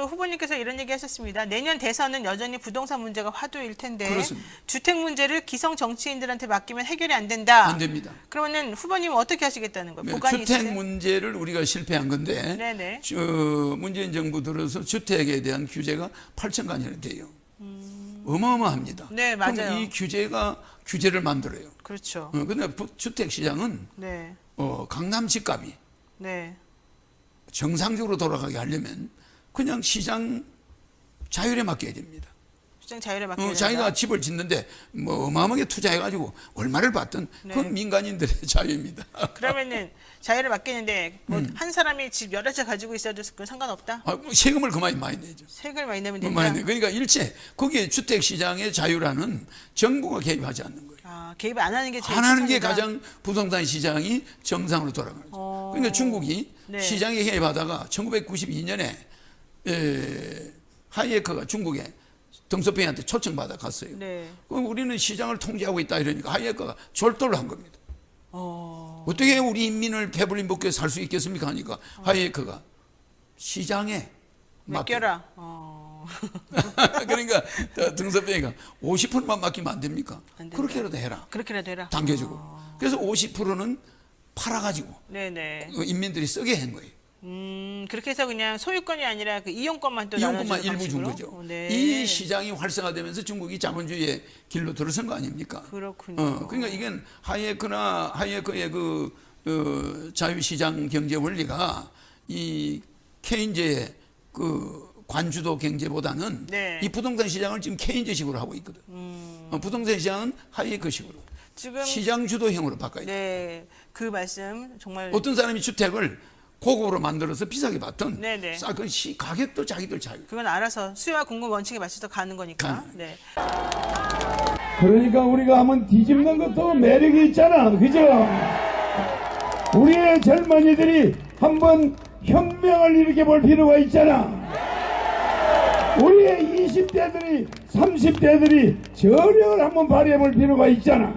또 후보님께서 이런 얘기 하셨습니다. 내년 대선은 여전히 부동산 문제가 화두일 텐데 그렇습니다. 주택 문제를 기성 정치인들한테 맡기면 해결이 안 된다. 안 됩니다. 그러면은 후보님은 어떻게 하시겠다는 거예요? 네, 주택 있으세요? 문제를 우리가 실패한 건데 네네. 저 문재인 정부 들어서 주택에 대한 규제가 8천간이나 돼요. 어마어마합니다. 음. 네, 그럼 맞아요. 이 규제가 규제를 만들어요. 그렇죠. 어, 근데 부- 주택 시장은 네. 어, 강남 집값이 네. 정상적으로 돌아가게 하려면 그냥 시장 자율에 맡겨야 됩니다. 시장 자율에 맡겨야 어, 자기가 집을 짓는데 뭐 어마어마하게 투자해가지고 얼마를 받든 그건 네. 민간인들의 자유입니다. 그러면은 자율을 맡기는데 뭐 음. 한 사람이 집 여러 채 가지고 있어도 그건 상관없다. 아, 뭐 세금을 그만히 많이 내죠. 세금을 많이 내면 뭐 된다. 많이 내. 그러니까 일체 거기에 주택 시장의 자유라는 정부가 개입하지 않는 거예요. 아, 개입 안 하는 게 제일 안 하는 게. 가장 부동산 시장이 정상으로 돌아가는 거죠. 어. 그러니까 중국이 네. 시장에 개입하다가 1992년에 에, 하이에커가 중국에 덩서병한테 초청받아 갔어요. 네. 그럼 우리는 시장을 통제하고 있다 이러니까 하이에커가 졸도를 한 겁니다. 어. 어떻게 우리 인민을 배불리 먹게 살 수 있겠습니까 하니까 하이에커가 시장에 맡겨. 맡겨라. 어. 그러니까 등서병이가 50%만 맡기면 안 됩니까? 안. 그렇게라도 해라. 그렇게라도 해라. 단계적으로. 그래서 50%는 팔아가지고 네네. 인민들이 쓰게 한 거예요. 음 그렇게 해서 그냥 소유권이 아니라 그 이용권만 또 이용권만 일부 준? 거죠. 어, 네. 이 시장이 활성화되면서 중국이 자본주의의 길로 들어선 거 아닙니까? 그렇군요. 어, 그러니까 이건 하이에크나 하이에크의 그 어, 자유시장 경제 원리가 이 케인즈의 그 관주도 경제보다는 네. 이 부동산 시장을 지금 케인즈식으로 하고 있거든. 어, 부동산 시장은 하이에크식으로 음. 지금 시장 주도형으로 바꿔야 돼. 네 그 말씀 정말 어떤 사람이 주택을 고급으로 만들어서 비싸게 받든 네네. 싸그 시 가격도 자기들 자유. 그건 알아서 수요와 공급 원칙에 맞춰서 가는 거니까. 가는 네. 그러니까 우리가 한번 뒤집는 것도 매력이 있잖아. 그죠? 우리의 젊은이들이 한번 혁명을 일으켜 볼 필요가 있잖아. 우리의 20대들이, 30대들이 저력을 한번 발휘해 볼 필요가 있잖아.